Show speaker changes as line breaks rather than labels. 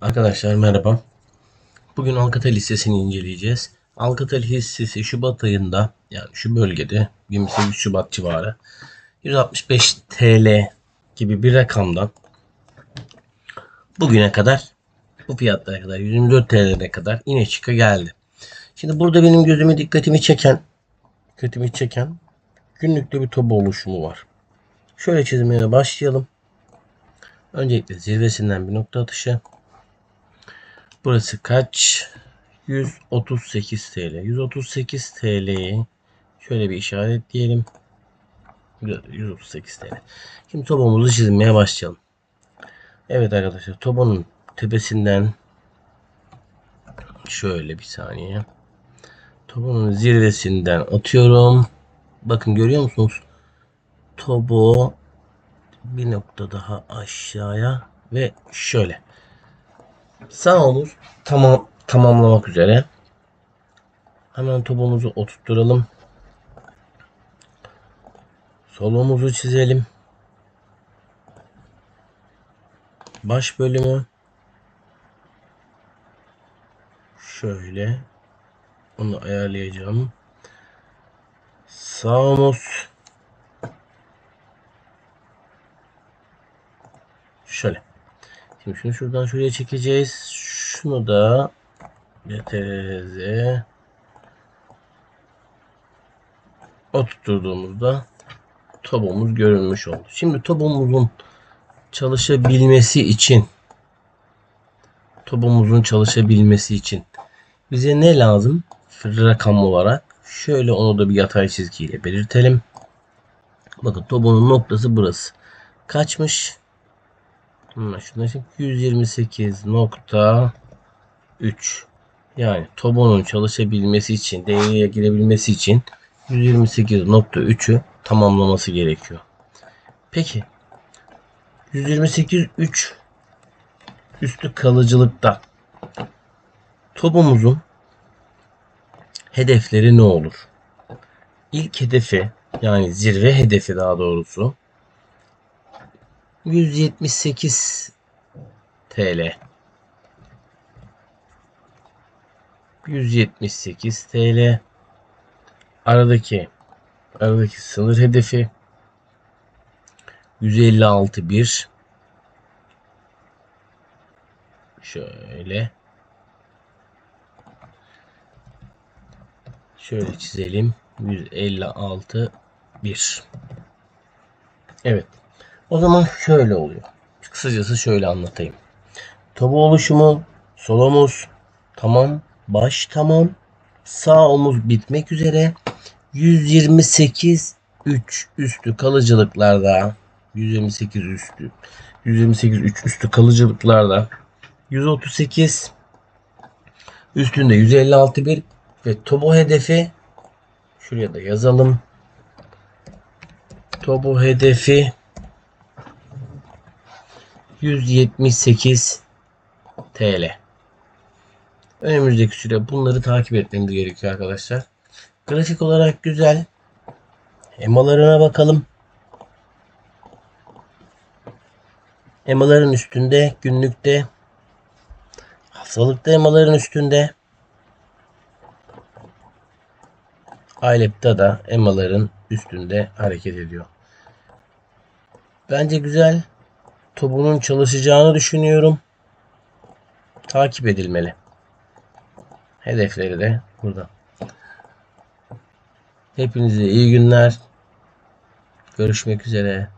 Arkadaşlar merhaba. Bugün Alcatel hissesini inceleyeceğiz. Alcatel hissesi Şubat ayında yani şu bölgede 28 Şubat civarı 165 TL gibi bir rakamdan bugüne kadar bu fiyatlara kadar 124 TL'ye kadar ine çıka geldi. Şimdi burada benim gözümü dikkatimi çeken dikkatimi çeken günlükte bir toba oluşumu var. Şöyle çizmeye başlayalım. Öncelikle zirvesinden bir nokta atışı. Burası kaç? 138 TL. 138 TL'yi şöyle bir işaretleyelim. 138 TL. Şimdi tobomuzu çizmeye başlayalım. Evet arkadaşlar tobonun tepesinden şöyle bir saniye. Tobonun zirvesinden atıyorum. Bakın görüyor musunuz? Tobo bir nokta daha aşağıya ve şöyle. Sağ omuz tamam tamamlamak üzere. Hemen topumuzu oturtturalım. Sol omuzu çizelim. Baş bölümü şöyle onu ayarlayacağım. Sağ omuz şöyle. Şimdi şunu şuradan şuraya çekeceğiz. Şunu da CTRZ oturttuğumuzda tobomuz görünmüş oldu. Şimdi tobomuzun çalışabilmesi için tobomuzun çalışabilmesi için bize ne lazım? Rakam olarak şöyle onu da bir yatay çizgiyle belirtelim. Bakın tobonun noktası burası. Kaçmış? Anlaşılacak 128.3 yani Tobon'un çalışabilmesi için devreye girebilmesi için 128.3'ü tamamlaması gerekiyor. Peki 128.3 üstü kalıcılıkta Tobomuzun hedefleri ne olur? İlk hedefi yani zirve hedefi daha doğrusu 178 TL. 178 TL. Aradaki aradaki sınır hedefi 156 bir. Şöyle. Şöyle çizelim. 156 bir. Evet. O zaman şöyle oluyor. Kısacası şöyle anlatayım. Tobu oluşumu sol omuz tamam, baş tamam, sağ omuz bitmek üzere 128 3 üstü kalıcılıklarda 128 üstü 128 3 üstü kalıcılıklarda 138 üstünde 156 bir ve tobo hedefi şuraya da yazalım. Tobo hedefi 178 TL. Önümüzdeki süre bunları takip etmemiz gerekiyor arkadaşlar. Grafik olarak güzel. Emalarına bakalım. Emaların üstünde günlükte haftalıkta emaların üstünde Aylep'te da emaların üstünde hareket ediyor. Bence güzel tobunun çalışacağını düşünüyorum. Takip edilmeli. Hedefleri de burada. Hepinize iyi günler. Görüşmek üzere.